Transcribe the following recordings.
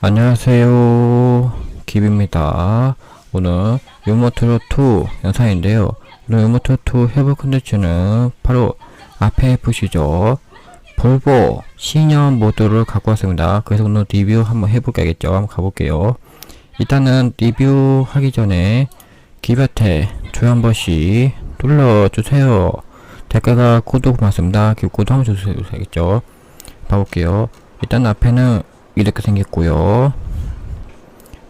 안녕하세요. 기비입니다. 오늘 유모트로2 영상인데요. 오늘 유모트로2 해볼 컨텐츠는 바로 앞에 보시죠. 볼보 신형 모드를 갖고 왔습니다. 그래서 오늘 리뷰 한번 해볼게겠죠. 한번 가볼게요. 일단은 리뷰 하기 전에 기볕에 좋아요 한 번씩 눌러주세요. 댓글과 구독 고맙습니다. 구독 한번 주셔야겠죠. 봐볼게요. 일단 앞에는 이렇게 생겼고요.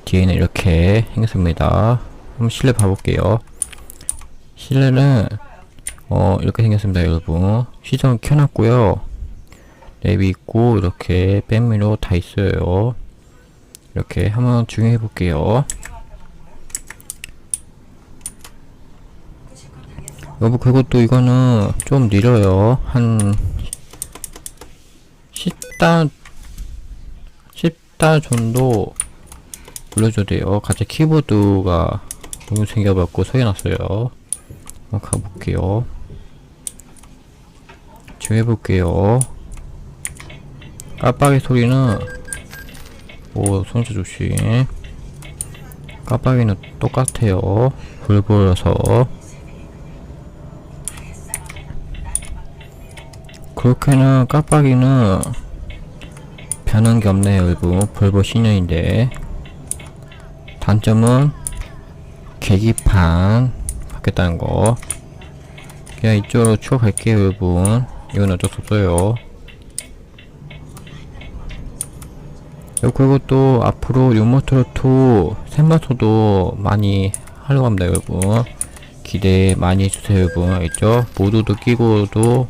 뒤에는 이렇게 생겼습니다. 한번 실내 봐볼게요. 실내는 어 이렇게 생겼습니다, 여러분. 시정 켜놨고요. 랩이 있고 이렇게 백미로 다 있어요. 이렇게 한번 중요해 볼게요. 여러분 또 이거는 좀 느려요. 한 10단 10단 정도 불러줘야 돼요. 같이 키보드가 너무 생겨갖고 소리났어요. 한번 가볼게요. 지금 해볼게요. 깜빡이 소리는 오 손자 조심. 깜빡이는 똑같아요. 불 보여서 그렇게는 깜빡이는 변한 게 없네요, 여러분. 볼보 신형인데. 단점은 계기판 바뀌었다는 거. 그냥 이쪽으로 추억할게요, 여러분. 이건 어쩔 수 없어요. 그리고 또 앞으로 유모트로2 샘마소도 많이 하려고 합니다, 여러분. 기대 많이 해주세요, 여러분. 알겠죠? 모두도 끼고도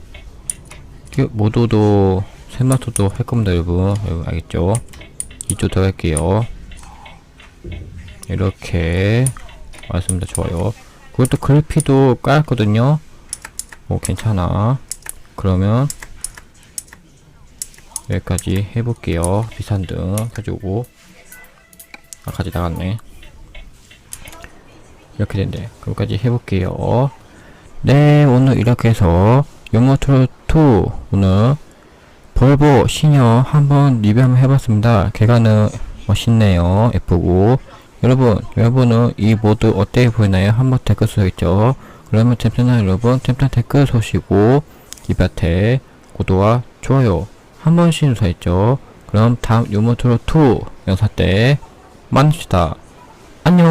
끼- 모두도 샘마소도 할 겁니다, 여러분. 여러분 알겠죠? 이쪽 들어갈게요. 이렇게 맞습니다. 좋아요. 그것도 그래피도 깔았거든요. 오 괜찮아. 그러면 여기까지 해볼게요. 비싼 등 가지고 아 가지 나갔네. 이렇게 된대. 그거까지 해볼게요. 네 오늘 이렇게 해서 유모트로2 오늘 볼보 신형 한번 리뷰 한번 해봤습니다. 개가는 멋있네요. 예쁘고 여러분 여러분은 이 모드 어때 보이나요? 한번 댓글 써있죠. 그러면 템템나 여러분 템템 댓글 쏘시고 이 밭에 구독과 좋아요 한 번씩 누서있죠. 그럼 다음 유모트로2 영상 때 만납시다. 안녕